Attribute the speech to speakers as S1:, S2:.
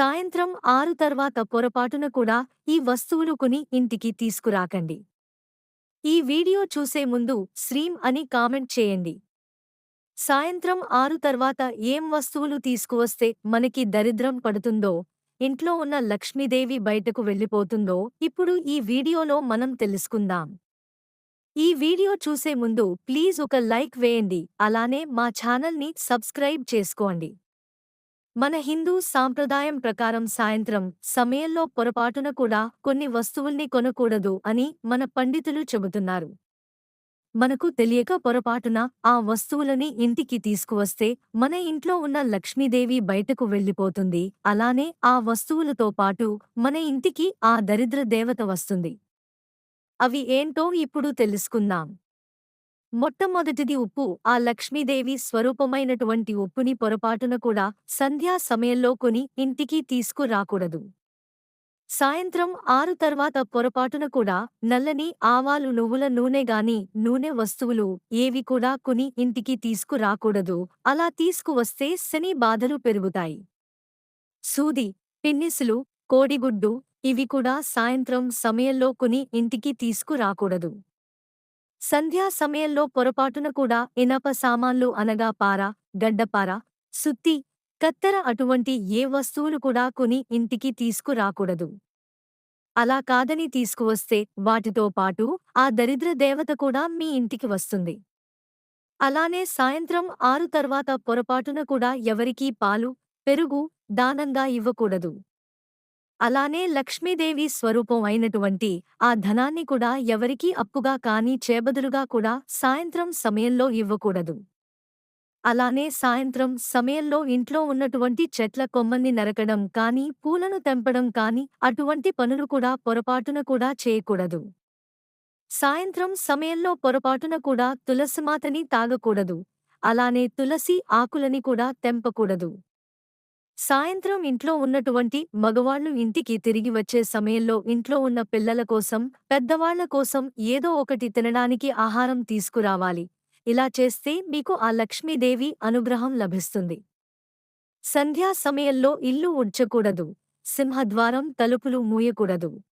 S1: సాయంత్రం ఆరు తర్వాత పొరపాటున కూడా ఈ వస్తువులు కొని ఇంటికి తీసుకురాకండి. ఈ వీడియో చూసే ముందు శ్రీం అని కామెంట్ చేయండి. సాయంత్రం ఆరు తర్వాత ఏం వస్తువులు తీసుకువస్తే మనకి దరిద్రం పడుతుందో ఇంట్లో ఉన్న లక్ష్మీదేవి బయటకు వెళ్ళిపోతుందో ఇప్పుడు ఈ వీడియోలో మనం తెలుసుకుందాం. ఈ వీడియో చూసే ముందు ప్లీజ్ ఒక లైక్ వేయండి అలానే మా ఛానల్ని సబ్స్క్రైబ్ చేసుకోండి. మన హిందూ సాంప్రదాయం ప్రకారం సాయంత్రం సమయంలో పొరపాటున కూడా కొన్ని వస్తువుల్ని కొనకూడదు అని మన పండితులు చెబుతున్నారు. మనకు తెలియక పొరపాటున ఆ వస్తువులని ఇంటికి తీసుకువస్తే మన ఇంట్లో ఉన్న లక్ష్మీదేవి బయటకు వెళ్ళిపోతుంది. అలానే ఆ వస్తువులతో పాటు మన ఇంటికి ఆ దరిద్ర దేవత వస్తుంది. అవి ఏంటో ఇప్పుడు తెలుసుకుందాం. మొట్టమొదటిది ఉప్పు. ఆ లక్ష్మీదేవి స్వరూపమైనటువంటి ఉప్పుని పొరపాటున కూడా సంధ్యా సమయంలో కొని ఇంటికి తీసుకురాకూడదు. సాయంత్రం ఆరు తర్వాత పొరపాటున కూడా నల్లని ఆవాలు నువ్వుల నూనె గాని నూనె వస్తువులు ఏవి కూడా కొని ఇంటికి తీసుకురాకూడదు. అలా తీసుకువస్తే శని బాధలు పెరుగుతాయి. సూది పిన్నిసులు కోడిగుడ్డు ఇవి కూడా సాయంత్రం సమయంలో కొని ఇంటికి తీసుకురాకూడదు. సంధ్యా సమయంలో పొరపాటున కూడా ఇనప సామాన్లు అనగా పార గడ్డపార సుత్తి కత్తెర అటువంటి ఏ వస్తువులు కూడా కొని ఇంటికి తీసుకురాకూడదు. అలా కాదని తీసుకువస్తే వాటితో పాటు ఆ దరిద్ర దేవత కూడా మీ ఇంటికి వస్తుంది. అలానే సాయంత్రం ఆరు తర్వాత పొరపాటున కూడా ఎవరికీ పాలు పెరుగు దానంగా ఇవ్వకూడదు. అలానే లక్ష్మీదేవి స్వరూపం అయినటువంటి ఆ ధనాన్ని కూడా ఎవరికీ అప్పుగా కానీ చేబదులుగా కూడా సాయంత్రం సమయంలో ఇవ్వకూడదు. అలానే సాయంత్రం సమయంలో ఇంట్లో ఉన్నటువంటి చెట్ల కొమ్మల్ని నరకడం కాని పూలను తెంపడం కాని అటువంటి పనులు కూడా పొరపాటున కూడా చేయకూడదు. సాయంత్రం సమయంలో పొరపాటున కూడా తులసిమాతని తాగకూడదు. అలానే తులసి ఆకులని కూడా తెంపకూడదు. సాయంత్రం ఇంట్లో ఉన్నటువంటి మగవాళ్ళు ఇంటికి తిరిగి వచ్చే సమయంలో ఇంట్లో ఉన్న పిల్లల కోసం పెద్దవాళ్ళ కోసం ఏదో ఒకటి తినడానికి ఆహారం తీసుకురావాలి. ఇలా చేస్తే మీకు ఆ లక్ష్మీదేవి అనుగ్రహం లభిస్తుంది. సంధ్యా సమయంలో ఇల్లు ఉడ్చకూడదు సింహద్వారం తలుపులు మూయకూడదు.